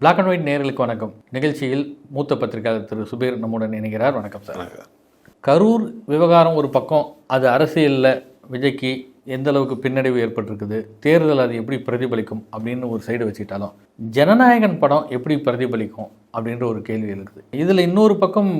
Black and white நேர்களுக்கு வணக்கம். நிகழ்ச்சியில் மூத்த பத்திரிகையாளர் திரு சுபீர் நம்முடன் இணைகிறார். வணக்கம் சார். கரூர் விவகாரம் ஒரு பக்கம் அது அரசியலில் விஜய்க்கு எந்த அளவுக்கு பின்னடைவு ஏற்பட்டிருக்குது தேர்தல் அது எப்படி பிரதிபலிக்கும் அப்படின்னு ஒரு சைடு வச்சுக்கிட்டாலும் ஜனநாயகன் படம் எப்படி பிரதிபலிக்கும் அப்படின்ற ஒரு கேள்வி இருக்குது இதில் இன்னொரு பக்கம்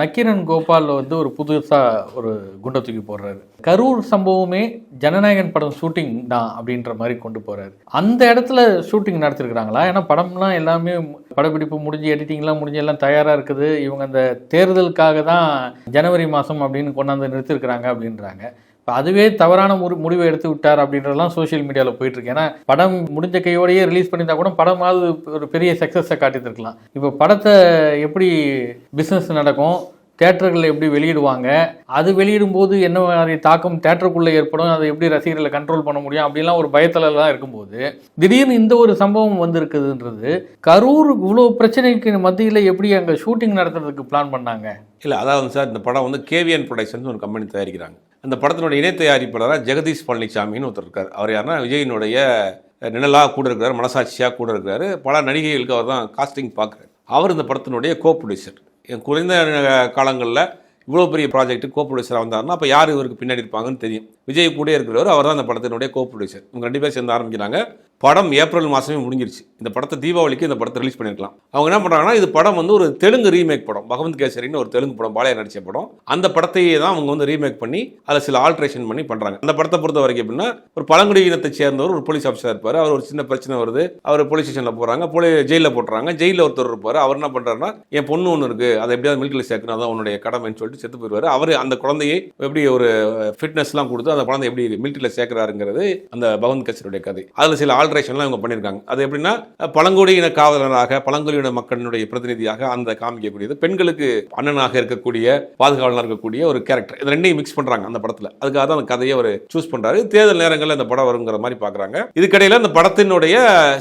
நக்கீரன் கோபால் வந்து ஒரு புதுசாக ஒரு குண்டை தூக்கி போடுறாரு. கரூர் சம்பவமே ஜனநாயகன் படம் ஷூட்டிங் தான் அப்படின்ற மாதிரி கொண்டு போகிறாரு அந்த இடத்துல ஷூட்டிங் நடத்திருக்கிறாங்களா? ஏன்னா படம்லாம் எல்லாமே படப்பிடிப்பு முடிஞ்சு எடிட்டிங்லாம் முடிஞ்சு எல்லாம் தயாராக இருக்குது. இவங்க அந்த தேர்தலுக்காக தான் ஜனவரி மாதம் அப்படின்னு கொண்டாந்து நிறுத்திருக்கிறாங்க அப்படின்றாங்க. இப்போ அதுவே தவறான முடி முடிவை எடுத்து விட்டார் அப்படின்றதெல்லாம் சோஷியல் மீடியாவில் போயிட்டு இருக்கு ஏன்னா படம் முடிஞ்ச கையோடையே ரிலீஸ் பண்ணியிருந்தா கூட படமாவது ஒரு பெரிய சக்ஸஸை காட்டியிருக்கலாம் இப்போ படத்தை எப்படி பிஸ்னஸ் நடக்கும்? தேட்டர்களில் எப்படி வெளியிடுவாங்க? அது வெளியிடும் போது என்ன மாதிரி தாக்கம் தேட்டருக்குள்ளே ஏற்படும்? அதை எப்படி ரசிகர்களை கண்ட்ரோல் பண்ண முடியும்? அப்படிலாம் ஒரு பயத்துலலாம் இருக்கும்போது திடீர்னு இந்த ஒரு சம்பவம் வந்திருக்குதுன்றது கரூர் இவ்வளோ பிரச்சனைக்கு மத்தியில் எப்படி அங்கே ஷூட்டிங் நடத்துறதுக்கு பிளான் பண்ணாங்க? இல்லை அதாவது சார் இந்த படம் வந்து கேவிஎன் ப்ரொடக்ஷன்ஸ் ஒரு கம்பெனி தயாரிக்கிறாங்க. அந்த படத்தினுடைய இணை தயாரிப்பாளராக ஜெகதீஷ் பழனிசாமின்னு ஒருத்தர் இருக்கார். அவர் யாருன்னா விஜயினுடைய நிழலாக கூட இருக்கிறார் மனசாட்சியாக கூட இருக்கிறாரு. பல நடிகைகளுக்கு அவர் தான் காஸ்டிங் பார்க்குறாரு. அவர் இந்த படத்தினுடைய கோ ப்ரொடியூசர் குறைந்த காலங்களில் இவ்வளோ பெரிய ப்ராஜெக்ட் கோ ப்ரொடியூசராக வந்தார்னா அப்போ யார் இவருக்கு பின்னாடி இருப்பாங்கன்னு தெரியும். விஜய் கூட இருக்கிறவர் அவர் தான் அந்த படத்தினுடைய கோ ப்ரொடியூசர் இவங்க ரெண்டு பேர் சேர்ந்து ஆரம்பிக்கிறாங்க. படம் ஏப்ரல் மாதமே முடிஞ்சிருச்சு. இந்த படத்தை தீபாவளிக்கு இந்த படத்தை ரிலீஸ் பண்ணியிருக்கலாம். அவங்க என்ன பண்ணுறாங்கன்னா இது படம் வந்து ஒரு தெலுங்கு ரீமேக் படம். பகவந்த் கேசரின்னு ஒரு தெலுங்கு படம் பாலையா நடித்த படம். அந்த படத்தையே தான் அவங்க வந்து ரீமேக் பண்ணி அதில் சில ஆல்ட்ரேஷன் பண்ணி பண்ணுறாங்க அந்த படத்தை பொறுத்த வரைக்கும் எப்படின்னா ஒரு பழங்குடி இனத்தை சேர்ந்தவர் ஒரு போலீஸ் ஆஃபீஸர் இருப்பார். அவர் ஒரு சின்ன பிரச்சனை வருது. அவர் போலீஸ் ஸ்டேஷனில் போகிறாங்க போலீ ஜெயிலில் போட்டுறாங்க. ஜெயிலில் ஒருத்தர் இருப்பார். அவர் என்ன பண்ணுறாருன்னா என் பொண்ணு ஒன்று இருக்குது அதை எப்படியாவது மில்கில் சேர்க்கணும். அதான் உன்னுடைய கடமைன்னு சொல்லிட்டு செத்து போயிடுவார். அவர் அந்த குழந்தையை எப்படி ஒரு ஃபிட்னஸ்லாம் கொடுத்து அந்த குழந்தை எப்படி மில்கில் சேர்க்குறாருங்கிறது அந்த பகவந்த் கேசரியுடைய கதை. அதில் சில ஆல்ட்ரேஷன்லாம் இவங்க பண்ணியிருக்காங்க. அது எப்படின்னா பழங்குடியின காவலராக பழங்குடியின மக்களினுடைய பிரதிநிதியாக அந்த காமிக்கக்கூடியது. பெண்களுக்கு அண்ணனாக இருக்கக்கூடிய பாதுகாவலனாக இருக்கக்கூடிய ஒரு கேரக்டர் இது ரெண்டையும் மிக்ஸ் பண்ணுறாங்க அந்த படத்தில். அதுக்காக தான் அந்த கதையை அவர் சூஸ் பண்ணுறாரு தேர்தல் நேரங்களில் அந்த படம் வருங்கிற மாதிரி பார்க்குறாங்க இதுக்கடையில் அந்த படத்தினுடைய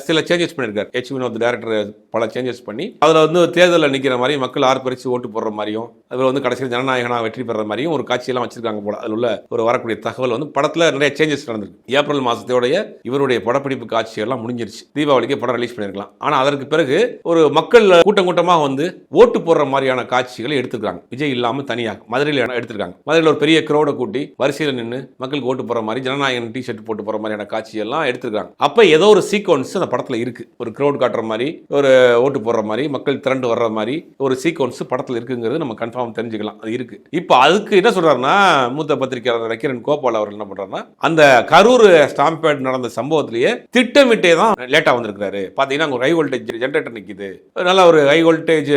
சில சேஞ்சஸ் பண்ணியிருக்காரு ஹெச் வினோத் டேரக்டர் பல சேஞ்சஸ் பண்ணி அதில் வந்து தேர்தலில் நிற்கிற மாதிரி மக்கள் ஆர்ப்பரிச்சு ஓட்டு போடுற மாதிரியும் அதில் வந்து கடைசியில் ஜனநாயகனாக வெற்றி பெற மாதிரியும் ஒரு காட்சியெல்லாம் வச்சிருக்காங்க போல. அதில் உள்ள ஒரு வரக்கூடிய தகவல் வந்து படத்தில் நிறைய சேஞ்சஸ் நடந்திருக்கு. ஏப்ரல் மாதத்தோடைய இவருடைய படப்பிடிப்பு காட்சியெல்லாம் முடிஞ்சிருச்சு. தீபாவளிக்கு படம் ரிலீஸ் பண்ணியிருக்கலாம் ஆனால் அதற்கு பிறகு ஒரு மக்கள் கூட்டம் கூட்டமாக வந்து ஓட்டு போடுற மாதிரியான காட்சிகளை எடுத்துருக்காங்க. விஜய் இல்லாமல் தனியாக. மதுரையில் எடுத்திருக்காங்க. மதுரையில் ஒரு பெரிய க்ரௌடை கூட்டி வரிசையில் நின்று மக்களுக்கு ஓட்டு போகிற மாதிரி ஜனநாயகன் டி ஷர்ட் போட்டு போகிற மாதிரியான காட்சியெல்லாம் எடுத்திருக்காங்க. அப்போ ஏதோ ஒரு சீக்வன்ஸ் அந்த படத்தில் இருக்குது ஒரு க்ரௌட் காட்டுற மாதிரி ஒரு ஓட்டு போடுற மாதிரி மக்கள் திரண்டு வர்ற மாதிரி ஒரு சீக்வன்ஸ் படத்தில் இருக்குங்கிறது நம்ம கன்ஃபார்ம் தெரிஞ்சுக்கலாம். அது இருக்கு. இப்போ அதுக்கு என்ன சொல்றாருன்னா மூத்த பத்திரிகையாளர் வைக்கிறன் கோபால் அவர் என்ன பண்றாருன்னா அந்த கரூர் ஸ்டாம்பேட் நடந்த சம்பவத்திலேயே திட்டமிட்டே தான் லேட்டாக வந்திருக்கிறாரு. பார்த்தீங்கன்னா அங்கே ஒரு ஹை வோல்டேஜ் ஜென்ரேட்டர் நிற்கிது நல்லா ஒரு ஹை வோல்டேஜ்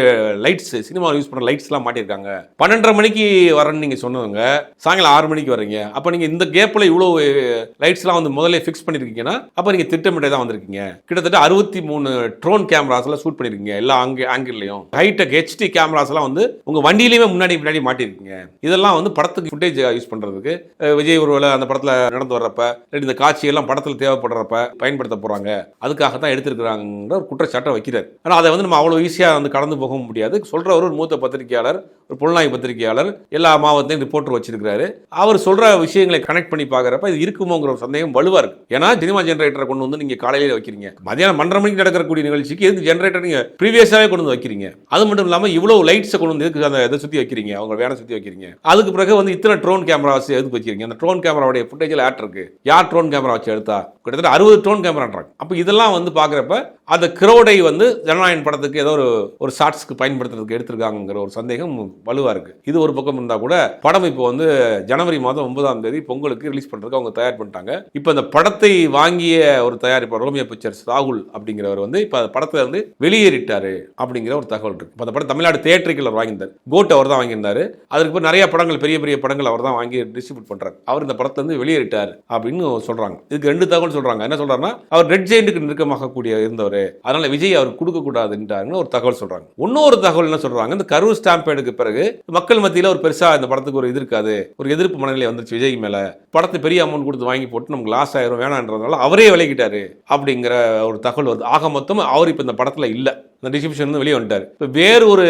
லைட்ஸ் சினிமாவில் யூஸ் பண்ணுற லைட்ஸ்லாம் மாட்டியிருக்காங்க. பன்னெண்டரை மணிக்கு வரேன்னு நீங்கள் சொன்னவங்க சாயங்காலம் ஆறு மணிக்கு வரீங்க. அப்போ நீங்கள் இந்த கேப்பில் இவ்வளோ eh, லைட்ஸ்லாம் வந்து முதல்ல ஃபிக்ஸ் பண்ணியிருக்கீங்கன்னா அப்போ நீங்கள் திட்டமிட்டே தான் வந்திருக்கீங்க. கிட்டத்தட்ட அறுபத்தி மூணு ட்ரோன் கேமராஸ்லாம் ஷூட் பண்ணியிருக்கீங்க எல்லா அங்கே ஆங்கிள்லையும் ஹைடெக் ஹெச்டி கேமராஸ்லாம் வந்து உங்கள் வண்டியிலையுமே முன்னாடி பின்னாடி மாட்டியிருக்கீங்க இதெல்லாம் வந்து படத்துக்கு ஃபுட்டேஜ் யூஸ் பண்ணுறதுக்கு eh, விஜய் ஒருவேளை அந்த படத்தில் நடந்து வர்றப்ப இந்த காட்சியெல்லாம் படத்தில் தேவைப்படுறப்ப பயன்படுத்த போகிறாங்க அதுக்காக தான் எடுத்திருக்கிறாங்கிற ஒரு குற்றச்சாட்டை வைக்கிறார். ஆனால் அதை வந்து நம்ம அவ்வளோ ஈஸியாக வந்து கடந்து போக முடியாது. சொல்கிற ஒரு மூத்த பத்திரிகையாளர் ஒரு புலனாய்வு பத்திரிகையாளர் எல்லா மாவட்டத்தையும் ரிப்போர்ட்டர் வச்சிருக்கிறாரு. அவர் சொல்கிற விஷயங்களை கனெக்ட் பண்ணி பார்க்குறப்ப இது இருக்குமோங்கிற ஒரு சந்தேகம் வலுவாக இருக்கு. ஏன்னா சினிமா ஜென்ரேட்டரை கொண்டு வந்து நீங்கள் காலையில் வைக்கிறீங்க. மதியானம் மன்றரை மணிக்கு நடக்கக்கூடிய நிகழ்ச்சிக்கு எதுக்கு ஜென்ரேட்டர் நீங்கள் ப்ரீவியஸாகவே கொண்டு வந்து வைக்கிறீங்க? அது மட்டும் இல்லாமல் இவ்வளோ லைட்ஸை கொண்டு வந்து எதுக்கு அந்த இதை சுற்றி வைக்கிறீங்க? அவங்க வேனை சுற்றி வைக்கிறீங்க. அதுக்கு பிறகு வந்து இத்தனை ட்ரோன் கேமராஸ் எதுக்கு வச்சிருக்கீங்க? அந்த ட்ரோன் கேமராவுடைய ஃபுட்டேஜில் ஆட் இருக்கு யார் ட்ரோன் கேமரா வச்சு எடுத்தா? கிட்டத்தட்ட அறுபது ட்ரோன் கேமரான்றாங்க அப்போ இதெல்லாம் வந்து பார்க்குறப்ப அந்த கிரௌடை வந்து ஜனநாயகன் படத்துக்கு ஏதோ ஒரு ஒரு ஷார்ட்ஸ்க்கு பயன்படுத்துறதுக்கு எடுத்திருக்காங்கிற ஒரு சந்தேகம் வலுவாக இருக்கு. இது ஒரு பக்கம் இருந்தால் கூட படம் இப்போ வந்து ஜனவரி மாதம் ஒன்பதாம் தேதி பொங்கலுக்கு ரிலீஸ் பண்ணுறதுக்கு அவங்க தயார் பண்ணிட்டாங்க. இப்போ இந்த படத்தை வாங்கிய ஒரு தயாரிப்பாளர் ரோமியோ பிக்சர்ஸ் ராகுல் அப்படிங்கிறவர் வந்து இப்போ அந்த படத்தை வந்து வெளியேறிட்டாரு அப்படிங்கிற ஒரு தகவல் இருக்கு. இப்போ அந்த படம் தமிழ்நாடு தேட்டருக்கு அவர் வாங்கியிருந்தார். கோட் அவர் தான் வாங்கியிருந்தாரு. அதுக்கு இப்போ நிறைய படங்கள் பெரிய பெரிய படங்கள் அவர் தான் வாங்கி டிஸ்ட்ரிபியூட் பண்றாரு. அவர் இந்த படத்தை வந்து வெளியேறிட்டார் அப்படின்னு சொல்றாங்க. இதுக்கு ரெண்டு தகவல் சொல்றாங்க. என்ன சொல்றாருன்னா அவர் ரெட் ஜெயிண்ட்டுக்கு நெருக்கமாக கூடிய இருந்தவர் அதனால விஜய் அவர் கொடுக்க கூடாதுன்றாருன்னு ஒரு தகவல் சொல்றாங்க. இன்னொரு தகவல் என்ன சொல்றாங்க? இந்த கரூர் ஸ்டாம்பேடுக்கு பிறகு மக்கள் மத்தியில் ஒரு பெருசா இந்த படத்துக்கு ஒரு இது இருக்காது. ஒரு எதிர்ப்பு மனநிலை வந்துருச்சு விஜய் மேல. படத்தை பெரிய அமௌண்ட் கொடுத்து வாங்கி போட்டு நமக்கு லாஸ் ஆயிரும் வேணான்றதுனால அவரே விலகிட்டாரு அப்படிங்கிற ஒரு தகவல் வருது. ஆக மொத்தம் அவர் இப்போ இந்த படத்துல இல்ல. இந்த டிஸ்ட்ரிபியூஷன் வந்து வெளியே வந்துட்டார். இப்போ வேறு ஒரு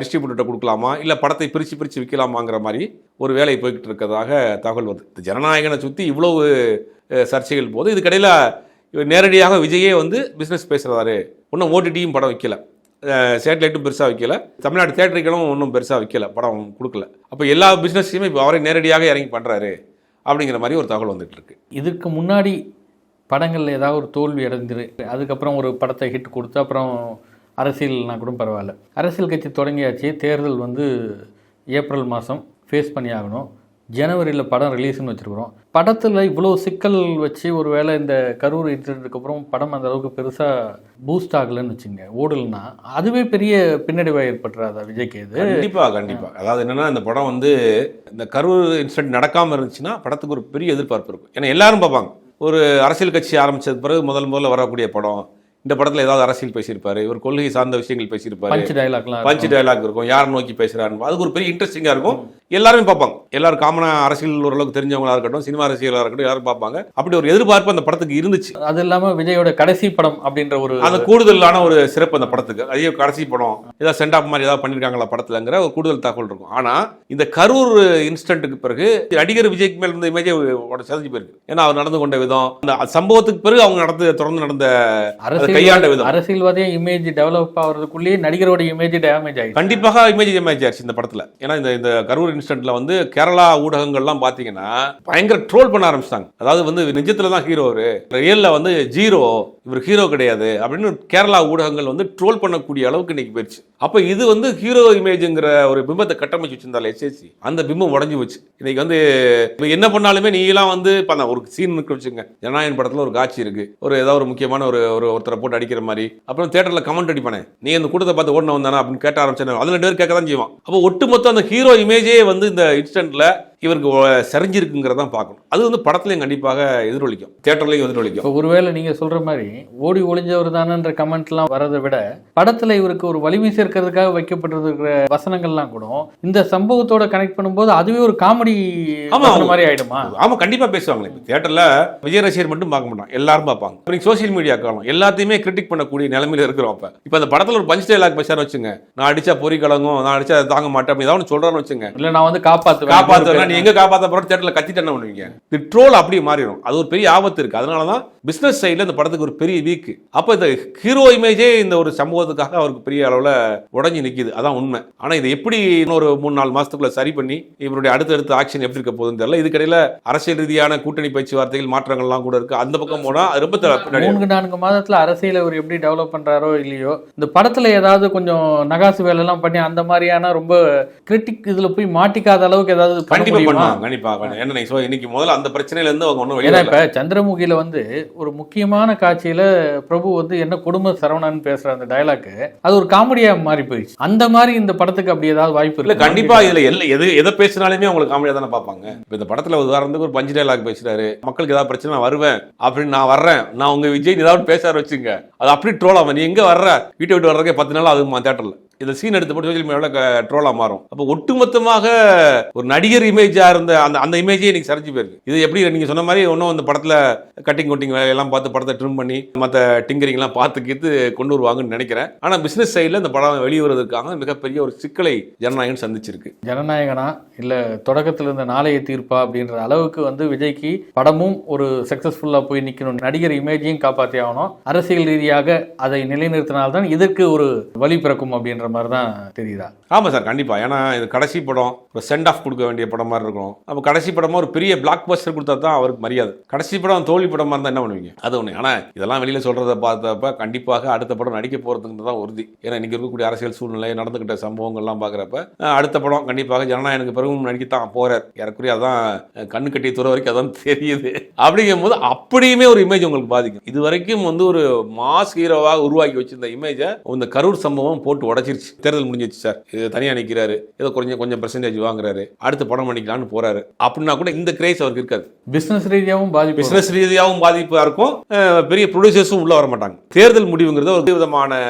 டிஸ்ட்ரிபியூட்டர்கிட்ட கொடுக்கலாமா? இல்லை படத்தை பிரித்து பிரித்து விற்கலாமாங்கிற மாதிரி ஒரு வேலை போய்கிட்டு இருக்கிறதாக தகவல் வருது. ஜனநாயகனை சுற்றி இவ்வளவு சர்ச்சைகள் போது இதுக்கடையில் நேரடியாக விஜயே வந்து பிஸ்னஸ் பேசுகிறாரு ஒன்றும் ஓடிடியும் படம் வைக்கல. சேட்டலைட்டும் பெருசாக வைக்கல. தமிழ்நாடு தேட்டருக்களும் ஒன்றும் பெருசாக வைக்கல. படம் கொடுக்கல. அப்போ எல்லா பிஸ்னஸையுமே இப்போ அவரே நேரடியாக இறங்கி பண்ணுறாரு அப்படிங்கிற மாதிரி ஒரு தகவல் வந்துட்டு இருக்கு. இதுக்கு முன்னாடி படங்களில் ஏதாவது ஒரு தோல்வி அடைஞ்சிரு அதுக்கப்புறம் ஒரு படத்தை ஹிட் கொடுத்து அப்புறம் அரசியல்னா கூட பரவாயில்ல. அரசியல் கட்சி தொடங்கியாச்சு. தேர்தல் வந்து ஏப்ரல் மாதம் ஃபேஸ் பண்ணி ஆகணும் ஜனவரியில் படம் ரிலீஸ்னு வச்சுருக்குறோம். படத்தில் இவ்வளோ சிக்கல் வச்சு ஒரு வேளை இந்த கரூர் இன்சிடென்ட்டுக்கு அப்புறம் படம் அந்த அளவுக்கு பெருசாக பூஸ்ட் ஆகலைன்னு வச்சுங்க ஓடலைன்னா அதுவே பெரிய பின்னடைவாக ஏற்பட்டுறாதா விஜய்க்கு இது? கண்டிப்பாக கண்டிப்பாக அதாவது என்னென்னா இந்த படம் வந்து இந்த கரூர் இன்சிடென்ட் நடக்காமல் இருந்துச்சுன்னா படத்துக்கு ஒரு பெரிய எதிர்பார்ப்பு இருக்கும். ஏன்னா எல்லாரும் பார்ப்பாங்க. ஒரு அரசியல் கட்சி ஆரம்பித்தது பிறகு முதல் முதல்ல வரக்கூடிய படம் இந்த படத்துல ஏதாவது அரசியல் பேசியிருப்பாரு ஒரு கொள்கை சார்ந்த விஷயங்கள் பேசியிருப்பாரு. பஞ்ச் டைலாக்லாம் பஞ்ச் டயலாக் இருக்கும். யார் நோக்கி பேசுறாருன்னு அதுக்கு ஒரு பெரிய இன்ட்ரெஸ்டிங்கா இருக்கும். எல்லாருமே பார்ப்பாங்க. எல்லாரும் காமனா அரசியல் ஓரளவுக்கு தெரிஞ்சவங்களா இருக்கட்டும் சினிமா அரசியலா இருக்கட்டும் எல்லாரும் பார்ப்பாங்க. அப்படி ஒரு எதிர்பார்ப்பு அந்த படத்துக்கு இருந்துச்சு. அது இல்லாமல் விஜயோட கடைசி படம் அப்படின்ற ஒரு அந்த கூடுதலான ஒரு சிறப்பு அந்த படத்துக்கு. அதே கடைசி படம். ஏதாவது சென்ட் ஆஃப் மாதிரி ஏதாவது பண்ணியிருக்காங்களா படத்துலங்கிற ஒரு கூடுதல் தகவல் இருக்கும். ஆனா இந்த கரூர் இன்சிடென்ட்டுக்கு பிறகு நடிகர் விஜய்க்கு மேல இருந்த இமேஜே செதஞ்சு போயிருக்கு. ஏன்னா அவர் நடந்து கொண்ட விதம் அந்த சம்பவத்துக்கு பிறகு அவங்க நடந்து தொடர்ந்து நடந்த அதை கையாண்ட விதம். அரசியல்வாதியா இமேஜ் டெவலப் ஆகிறதுக்குள்ளேயே நடிகரோட இமேஜ் டேமேஜ் ஆயிடுச்சு. கண்டிப்பாக இமேஜ் டேமேஜ் ஆச்சு இந்த படத்துல. ஏன்னா இந்த இந்த கரூர் இன்சிடென்ட்ல வந்து கேரளா ஊடகங்கள்லாம் பாத்தீங்கன்னா பயங்கர ட்ரோல் பண்ண ஆரம்பிச்சிட்டாங்க. அதாவது வந்து நிஜத்துல தான் ஹீரோ அவரு. ரியல்ல வந்து ஜீரோ இவர் ஹீரோ கிடையாது அப்படின்னு கேரளா ஊடகங்கள் வந்து ட்ரோல் பண்ணக்கூடிய அளவுக்கு இன்னைக்கு போயிடுச்சு. அப்போ இது வந்து ஹீரோ இமேஜுங்கிற ஒரு பிம்பத்தை கட்டமைச்சு வச்சிருந்தால எஸ்எஸ்சி அந்த பிம்பம் உடஞ்சி போச்சு. இன்னைக்கு வந்து இப்போ என்ன பண்ணாலுமே நீலாம் வந்து இப்போ ஒரு சீன் இருக்கு வச்சுங்க ஜனநாயகன் படத்தில் ஒரு காட்சி இருக்கு. ஒரு ஏதாவது ஒரு முக்கியமான ஒரு ஒரு ஒருத்தரை போட்டு அடிக்கிற மாதிரி. அப்புறம் தேட்டரில் கமெண்ட் அடிப்பானே நீ அந்த கூட்டத்தை பார்த்து ஓடின வந்தானா அப்படின்னு கேட்ட ஆரம்பிச்சேன். அதில் ரெண்டு பேர் கேட்க தான் செய்வான். அப்போ ஒட்டுமொத்த அந்த ஹீரோ இமேஜே வந்து இந்த இன்ஸ்டன்ட்ல இவருக்கு சரிஞ்சிருக்குங்கிறதான் பார்க்கணும். அது வந்து படத்துலையும் கண்டிப்பாக எதிரொலிக்கும். தேட்டர்லையும் எதிரொலிக்கும். இப்போ ஒருவேளை நீங்க சொல்ற மாதிரி ஓடி ஒளிஞ்சவர் தானன்ற கமெண்ட்லாம் வரதை விட படத்துல இவருக்கு ஒரு வலிமை சேர்க்கறதுக்காக வைக்கப்பட்டிருக்கிற வசனங்கள்லாம் கூட இந்த சம்பவத்தோட கனெக்ட் பண்ணும்போது அதுவே ஒரு காமெடி. மாதிரி ஆயிடுமா? ஆமா கண்டிப்பா பேசுவாங்களே. இப்போ தேட்டர்ல விஜய் ரசிகர் மட்டும் பார்க்க மாட்டாங்க எல்லாரும் பார்ப்பாங்க. அப்புறம் சோசியல் மீடியா காலம். எல்லாத்தையுமே கிரிட்டிக் பண்ணக்கூடிய நிலைமையில இருக்கிறோம் அப்ப. இப்போ அந்த படத்துல ஒரு பஞ்ச் டைலாக் பேசாரு வச்சுங்க நான் அடிச்சா பொறி கலங்கும் நான் அடிச்சா தாங்க மாட்டேன் அப்படி ஏதாவது ஒன்று சொல்றான்னு வச்சுங்க இல்ல நான் வந்து காப்பாத்துவேன். காப்பாத்துவேன். நீ எங்க காப்பாத்த போற தேட்டர்ல கத்திட்டு என்ன பண்ணுவீங்க. இது ட்ரோல் அப்படியே மாறிடும். அது ஒரு பெரிய ஆபத்து இருக்கு. அதனால தான் பிசினஸ் சைடுல இந்த படத்துக்கு ஒரு பெரிய வீக் அப்ப இந்த ஹீரோ இமேஜே இந்த ஒரு சம்பவத்துக்காக அவருக்கு பெரிய அளவுல உடஞ்சி நிக்குது. அதான் உண்மை. ஆனா இதை எப்படி இன்னொரு மூணு நாலு மாசத்துக்குள்ள சரி பண்ணி இவருடைய அடுத்தடுத்த ஆக்ஷன் எப்படி இருக்க போகுதுன்னு தெரியல. இதுக்கிடையில அரசியல் ரீதியான கூட்டணி பேச்சுவார்த்தைகள் மாற்றங்கள்லாம் கூட இருக்கு. அந்த பக்கம் போனா அது ரொம்ப த- மூணு நான்கு மாதத்துல அரசியலை அவர் எப்படி டெவலப் பண்றாரோ இல்லையோ இந்த படத்துல ஏதாவது கொஞ்சம் நகாசு வேலை எல்லாம் பண்ணி அந்த மாதிரியான ரொம்ப கிரிட்டிக் இதுல போய் மாட்டிக்காத அளவுக்கு ஏதாவது கண்டிப்பா? பண்ணுவாங்க கண்டிப்பா. சொ- இன்னைக்கு முதல்ல அந்த பிரச்சனையில இருந்து அவங்க ஒன்றும் ஏன்னா இப்ப சந்திரமுகியில வந்து ஒரு முக்கியமான காட்சியில பிரபு வந்து என்ன குடும்ப சரவணன் பேசுற அந்த டயலாக் அது ஒரு காமெடியா மாறி போயிடுச்சு. அந்த மாதிரி இந்த படத்துக்கு அப்படி ஏதாவது வாய்ப்பு இல்ல கண்டிப்பா இதுல எல்ல எது எதை பேசினாலுமே அவங்களுக்கு காமெடியா தானே பார்ப்பாங்க. இப்ப இந்த படத்துல உதாரணத்துக்கு ஒரு பஞ்சு டைலாக் பேசுறாரு மக்களுக்கு ஏதாவது பிரச்சனை வருவேன். அப்படின்னு நான் வர்றேன். நான் உங்க விஜய் ஏதாவது பேசாரு வச்சுங்க அது அப்படி ட்ரோல் ஆகும் நீ எங்க வர்ற? வீட்டை விட்டு வர்றதுக்கே பத்து நாள் ஆகுமா தேட்டர்ல இந்த சீன் எடுத்து போட்டு சோசியல் மீடியாவில் ட்ரோலாக மாறும். அப்போ ஒட்டுமொத்தமாக ஒரு நடிகர் இமேஜாக இருந்த அந்த அந்த இமேஜே இன்னைக்கு சரிஞ்சு போயிருக்கு. இது எப்படி நீங்கள் சொன்ன மாதிரி ஒன்றும் அந்த படத்தில் கட்டிங் கொட்டிங் வேலையெல்லாம் பார்த்து படத்தை ட்ரிம் பண்ணி மற்ற டிங்கரிங்லாம் பார்த்து கீத்து கொண்டு வருவாங்கன்னு நினைக்கிறேன். ஆனால் பிஸ்னஸ் சைடில் இந்த படம் வெளிவரதுக்காக மிகப்பெரிய ஒரு சிக்கலை ஜனநாயகன் சந்திச்சிருக்கு. ஜனநாயகனா? இல்லை தொடக்கத்தில் இருந்த நாளைய தீர்ப்பா? அப்படின்ற அளவுக்கு வந்து விஜய்க்கு படமும் ஒரு சக்ஸஸ்ஃபுல்லாக போய் நிற்கணும் நடிகர் இமேஜையும் காப்பாற்றி ஆகணும். அரசியல் ரீதியாக அதை நிலைநிறுத்தினால்தான் இதற்கு ஒரு வழி பிறக்கும் அப்படின்ற மாதிரி தான் தெரியுதா? ஆமாம் சார் கண்டிப்பாக ஏன்னா இது கடைசி படம் ஒரு சென்ட் ஆஃப் கொடுக்க வேண்டிய படம் மாதிரி இருக்கும். அப்போ கடைசி படமா ஒரு பெரிய பிளாக் பஸ்டர் கொடுத்தா தான் அவருக்கு மரியாதை. கடைசி படம் தோல்வி படமா இருந்தால் என்ன பண்ணுவீங்க? அது ஒன்று ஆனால் இதெல்லாம் வெளியில் சொல்கிறத பார்த்தப்ப கண்டிப்பாக அடுத்த படம் நடிக்க போகிறதுங்கிறது தான் உறுதி. ஏன்னா இன்றைக்கி இருக்கக்கூடிய அரசியல் சூழ்நிலை நடந்துக்கிட்ட சம்பவங்கள்லாம் பார்க்குறப்ப அடுத்த படம் கண்டிப்பாக ஜனநாயகனுக்கு பிறகும் நடிக்கத்தான் போகிறார் ஏறக்குறைய அதான் கண்ணு கட்டி துறை வரைக்கும் அதான் தெரியுது. அப்படிங்கும் போது அப்படியுமே ஒரு இமேஜ் உங்களுக்கு பாதிக்கும். இது வரைக்கும் வந்து ஒரு மாஸ் ஹீரோவாக உருவாக்கி வச்சிருந்த இமேஜை இந்த கரூர் சம்பவம் போட்டு உடைச்சிருச்சு. தேர்தல் முடிஞ்சிச்சு சார். இது தனியா நிக்கிறாரு. ஏதோ கொஞ்சம் கொஞ்சம் பெர்சன்டேஜ் வாங்குறாரு. அடுத்த படம் பண்ணிக்கலாம்னு போறாரு. அப்படின்னா கூட இந்த கிரேஸ் அவருக்கு இருக்காது. பிசினஸ் ரீதியாகவும் பாதிப்பு. பிசினஸ் ரீதியாகவும் பாதிப்பா இருக்கும். பெரிய ப்ரொடியூசர்ஸும் உள்ள வர மாட்டாங்க தேர்தல் முடிவுங்கிறது ஒரு விதமான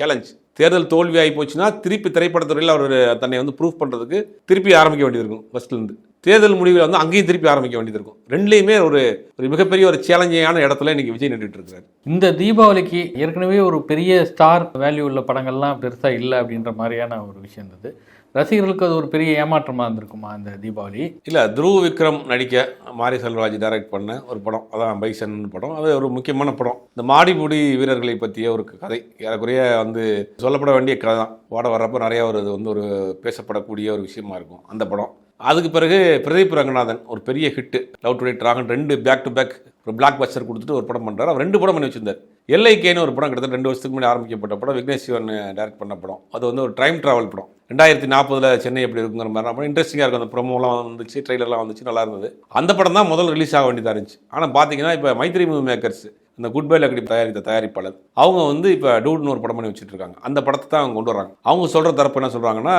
சேலஞ்ச் தேர்தல் தோல்வி ஆகி போச்சுன்னா திருப்பி திரைப்படத்துறையில் அவர் தன்னை வந்து ப்ரூஃப் பண்றதுக்கு திருப்பி ஆரம்பிக்க ஃபர்ஸ்ட்ல இருந்து. தேர்தல் முடிவில் வந்து அங்கேயும் திருப்பி ஆரம்பிக்க வேண்டியது இருக்கும். ரெண்டுலேயுமே ஒரு ஒரு மிகப்பெரிய ஒரு சேலஞ்சிங்கான இடத்துல இன்னைக்கு விஜய் நின்றுட்டு இருக்காரு. இந்த தீபாவளிக்கு ஏற்கனவே ஒரு பெரிய ஸ்டார் வேல்யூ உள்ள படங்கள்லாம் பெருசா இல்லை அப்படின்ற மாதிரியான ஒரு விஷயம் இருந்தது. ரசிகர்களுக்கு அது ஒரு பெரிய ஏமாற்றமாக இருந்திருக்குமா இந்த தீபாவளி? இல்லை துருவ் விக்ரம் நடிக்க மாரி செல்வராஜ் டைரக்ட் பண்ண ஒரு படம் அதான் பைசன் படம். அது ஒரு முக்கியமான படம். இந்த மாடிமுடி வீரர்களை பற்றிய ஒரு கதை. ஏறக்குறைய வந்து சொல்லப்பட வேண்டிய கதை தான் ஓட வர்றப்போ நிறைய ஒரு இது வந்து ஒரு பேசப்படக்கூடிய ஒரு விஷயமா இருக்கும் அந்த படம். அதுக்கு பிறகு பிரதீப் ரங்கநாதன் ஒரு பெரிய ஹிட்டு லவ் டுடே ட்ராகன் ரெண்டு பேக் டு பேக் ஒரு பிளாக் பஸ்டர் கொடுத்துட்டு ஒரு படம் பண்ணுறாரு அவர் ரெண்டு படம் பண்ணி வச்சிருந்தார். எல்ஐகேன்னு ஒரு படம் கிட்டத்தட்ட ரெண்டு வருஷத்துக்கு முன்னாடி ஆரம்பிக்கப்பட்ட படம். விக்னேஷ் சிவன் டைரக்ட் பண்ண படம். அது வந்து ஒரு டைம் ட்ராவல் படம். ரெண்டாயிரத்தி நாற்பதுல சென்னை எப்படி இருக்குங்கிற மாதிரி படம் இன்ட்ரெஸ்டிங்காக இருக்கும். அந்த ப்ரோமோலாம் வந்துச்சு ட்ரெய்லர்லாம் வந்துச்சு நல்லா இருந்தது. அந்த படம் தான் முதல் ரிலீஸ் ஆக வேண்டியதாக இருந்துச்சு. ஆனால் பார்த்தீங்கன்னா இப்போ மைத்ரி மூவி மேக்கர்ஸ் இந்த குட் பை லக்கடி தயாரித்த தயாரிப்பாளர். அவங்க வந்து இப்போ டூட்னு ஒரு படம் பண்ணி வச்சுட்டு இருக்காங்க அந்த படத்தை தான் அவங்க கொண்டு வராங்க அவங்க சொல்கிற தரப்பு என்ன சொல்கிறாங்கன்னா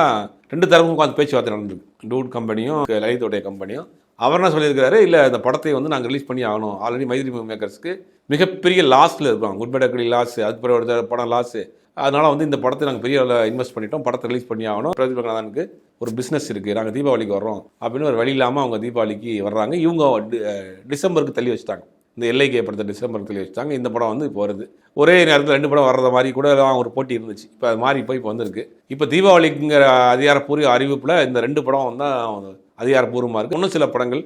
ரெண்டு தரப்பும் உட்காந்து பேச்சுவார்த்தை நடந்திருக்கு டூட் கம்பெனியும் லலிதோடைய கம்பெனியும். அவர் என்ன சொல்லியிருக்கிறாரு இல்லை இந்த படத்தை வந்து நாங்கள் ரிலீஸ் பண்ணி ஆகணும். ஆல்ரெடி மைத்ரி மேக்கர்ஸ்க்கு மிகப்பெரிய லாஸில் இருப்பாங்க. குட் பை லக்கடி லாஸ் அதுக்கு பிறகு ஒரு படம் லாஸு அதனால் வந்து இந்த படத்தை நாங்கள் பெரிய இன்வெஸ்ட் பண்ணிட்டோம். படத்தை ரிலீஸ் பண்ணி ஆகணும். பிரதீப் ரங்கநாதனுக்கு ஒரு பிஸ்னஸ் இருக்குது நாங்கள் தீபாவளிக்கு வர்றோம். அப்படின்னு ஒரு வழி இல்லாமல் அவங்க தீபாவளிக்கு வர்றாங்க. இவங்க டிசம்பருக்கு தள்ளி வச்சுட்டாங்க. இந்த எல்லைக்கு படத்தை டிசம்பருக்கு தள்ளி வச்சுட்டாங்க. இந்த படம் வந்து இப்போ வருது. ஒரே நேரத்தில் ரெண்டு படம் வர்றத மாதிரி கூட ஒரு போட்டி இருந்துச்சு. இப்போ அது மாறி போய் இப்போ வந்திருக்கு. இப்போ தீபாவளிக்குங்கிற அதிகாரப்பூர்வ அறிவிப்பில் இந்த ரெண்டு படம் தான் அதிகாரப்பூர்வமாக இருக்குது இன்னும் சில படங்கள்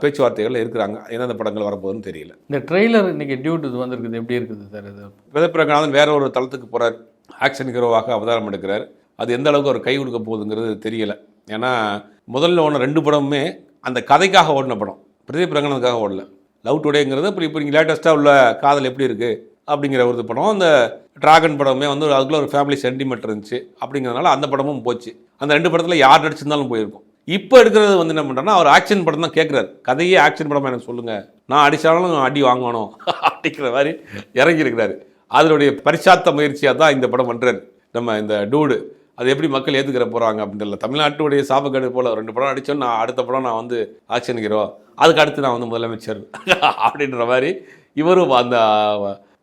பேச்சுவார்த்தைகள் இருக்கிறாங்க. எந்தெந்த படங்கள் வரப்போகுதுன்னு தெரியல. இந்த ட்ரெய்லர் இன்னைக்கு டியூட் இது வந்திருக்குது. எப்படி இருக்குது சார் இது? விதப்பிரகநாதன் வேற ஒரு தளத்துக்கு போகிறார் ஆக்ஷன் ஹீரோவாக அவதாரம் எடுக்கிறார். அது எந்த அளவுக்கு ஒரு கை கொடுக்க போகுதுங்கிறது தெரியல. ஏன்னா முதல்ல ஓடின ரெண்டு படமுமே அந்த கதைக்காக ஓடின படம். பிரதீப் ரங்கநாதனுக்காக ஓடல. லவ் டுடேங்கிறது அப்புறம் இப்போ நீங்கள் லேட்டஸ்ட்டாக உள்ள காதல் எப்படி இருக்குது அப்படிங்கிற ஒரு படம். அந்த ட்ராகன் படமே வந்து அதுக்குள்ள ஒரு ஃபேமிலி சென்டிமெண்ட் இருந்துச்சு. அப்படிங்கிறதுனால அந்த படமும் போச்சு. அந்த ரெண்டு படத்தில் யார் நடிச்சிருந்தாலும் போயிருக்கும். இப்போ எடுக்கிறது வந்து என்ன பண்ணுறேன்னா அவர் ஆக்ஷன் படம் தான் கேட்குறாரு கதையே ஆக்ஷன் படமாக எனக்கு சொல்லுங்கள் நான் அடித்தாலும் அடி வாங்கணும். அப்படிங்கிற மாதிரி இறங்கியிருக்கிறாரு. அதனுடைய பரிசாத்த முயற்சியாக தான் இந்த படம் பண்ணுறாரு நம்ம இந்த டூடு. அது எப்படி மக்கள் ஏற்றுக்கிற போகிறாங்க அப்படின்றல தமிழ்நாட்டுடைய சாபக்கேடு போல் ரெண்டு படம் அடித்தோம் நான் அடுத்த படம் நான் வந்து ஆக்ஷன் ஹீரோ அதுக்கு அடுத்து நான் வந்து முதலமைச்சர் அப்படின்ற மாதிரி இவரும் அந்த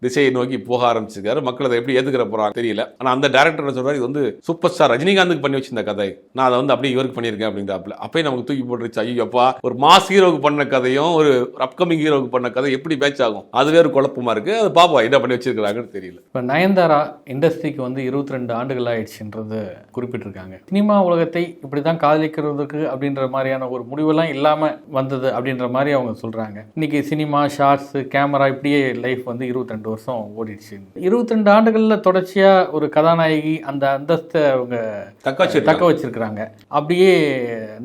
திசையை நோக்கி போக ஆரம்பிச்சிருக்காரு. மக்கள் அதை எப்படி ஏற்றுக்கிற போகிறாங்க தெரியல. ஆனால் அந்த டேரக்டர் சொல்றாரு இது வந்து சூப்பர் ஸ்டார் ரஜினிகாந்துக்கு பண்ணி வச்சிருந்த கதை. நான் அதை வந்து அப்படியே இவருக்கு பண்ணியிருக்கேன் அப்படிங்கிறாப்புல அப்பயே நமக்கு தூக்கி போட்டுருச்சு. ஐயோ அப்பா ஒரு மாஸ் ஹீரோவுக்கு பண்ண கதையும் ஒரு அப்கமிங் ஹீரோவுக்கு பண்ண கதை எப்படி மேட்ச் ஆகும்? அதுவே ஒரு குழப்பமா இருக்கு. அது பாப்பா என்ன பண்ணி வச்சிருக்கிறாங்கன்னு தெரியல. இப்போ நயன்தாரா இண்டஸ்ட்ரிக்கு வந்து இருபத்தி ரெண்டு ஆண்டுகள் ஆயிடுச்சுன்றது குறிப்பிட்டிருக்காங்க. சினிமா உலகத்தை இப்படி தான் காதலிக்கிறதுக்கு அப்படின்ற மாதிரியான ஒரு முடிவெல்லாம் இல்லாமல் வந்தது அப்படின்ற மாதிரி அவங்க சொல்கிறாங்க இன்னைக்கு சினிமா ஷார்ட்ஸ் கேமரா இப்படியே லைஃப் வந்து இருபத்தி ரெண்டு வருஷம் ஓடிடுச்சு. இருபத்தி ரெண்டு ஆண்டுகளில் தொடர்ச்சியாக ஒரு கதாநாயகி அந்த அந்தஸ்தை அவங்க தக்க வச்சு தக்க வச்சிருக்கிறாங்க. அப்படியே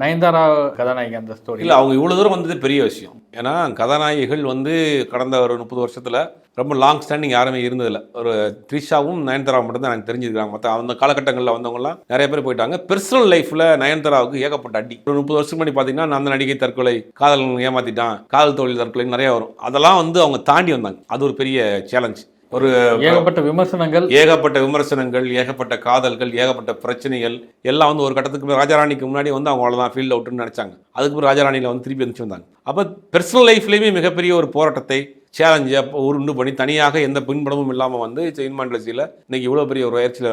நயன்தாரா கதாநாயகி அந்த ஸ்டோரி இல்லை அவங்க இவ்வளோ தூரம் வந்தது பெரிய விஷயம். ஏன்னா கதாநாயகிகள் வந்து கடந்த ஒரு முப்பது வருஷத்தில் ரொம்ப லாங் ஸ்டாண்டிங் யாருமே இருந்ததில்ல. ஒரு த்ரிஷாவும் நயன்தாராவும் மட்டும் தான் எனக்கு தெரிஞ்சிருக்காங்க மற்ற அந்த காலகட்டங்களில் வந்தவங்கலாம் நிறைய பேர் போயிட்டாங்க. பர்சனல் லைஃப்பில் நயன்தாராவுக்கு ஏகப்பட்ட அடி. ஒரு முப்பது வருஷத்துக்கு முன்னாடி பார்த்தீங்கன்னா அந்த நடிகை தற்கொலை காதல் ஏமாத்திட்டான் காதல் தொழில் தற்கொலை நிறைய வரும். அதெல்லாம் வந்து அவங்க தாண்டி வந்தாங்க. அது ஒரு பெரிய சேலஞ்ச் ஒரு ஏகப்பட்ட விமர்சனங்கள். ஏகப்பட்ட விமர்சனங்கள் ஏகப்பட்ட காதல்கள் ஏகப்பட்ட பிரச்சனைகள் எல்லாம் வந்து ஒரு கட்டத்துக்கு ராஜாராணிக்கு முன்னாடி வந்து அவங்க அவ்வளோதான் ஃபீல்ட் அவுட்னு நினச்சாங்க. அதுக்கு ராஜாராணியில் வந்து திருப்பி வந்துச்சு வந்தாங்க அப்போ பர்சனல் லைஃப்லேயுமே மிகப்பெரிய ஒரு போராட்டத்தை சேலஞ்சை உருண்டு பண்ணி தனியாக எந்த பின்படமும் இல்லாமல் வந்து சினிமா இண்டஸ்ட்ரியில் இன்னைக்கு இவ்வளோ பெரிய ஒரு உயர்ச்சியில்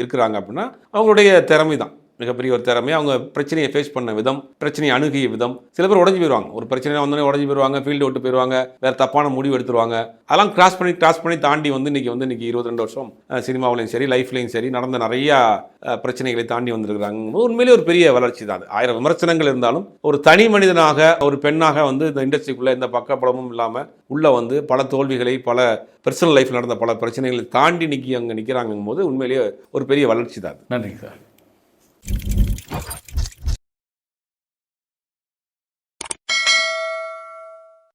இருக்கிறாங்க அப்படின்னா அவங்களுடைய திறமை தான் மிகப்பெரிய ஒரு திறமை அவங்க பிரச்சனையை ஃபேஸ் பண்ண விதம் பிரச்சனையை அணுகிய விதம். சில பேர் உடஞ்சி போயிடுவாங்க ஒரு பிரச்சனை வந்தோடனே உடஞ்சி போயிடுவாங்க ஃபீல்டு விட்டு போயிடுவாங்க வேறு தப்பான முடிவு எடுத்துருவாங்க. அதெல்லாம் கிராஸ் பண்ணி கிராஸ் பண்ணி தாண்டி வந்து இன்றைக்கி வந்து இன்றைக்கி இருபத்தி ரெண்டு வருஷம் சினிமாவிலையும் சரி லைஃப்லையும் சரி நடந்த நிறையா பிரச்சனைகளை தாண்டி வந்திருக்கிறாங்க. உண்மையிலேயே ஒரு பெரிய வளர்ச்சி தான் ஆயிரம் விமர்சனங்கள் இருந்தாலும் ஒரு தனி மனிதனாக ஒரு பெண்ணாக வந்து இந்த இண்டஸ்ட்ரிக்குள்ளே எந்த பக்கப்படமும் இல்லாமல் உள்ளே வந்து பல தோல்விகளை பல பர்சனல் லைஃப்பில் நடந்த பல பிரச்சனைகளை தாண்டி நிற்கி அங்கே நிற்கிறாங்கும் போது உண்மையிலேயே ஒரு பெரிய வளர்ச்சி தான் நன்றி நன்றிங்க சார். Thank you.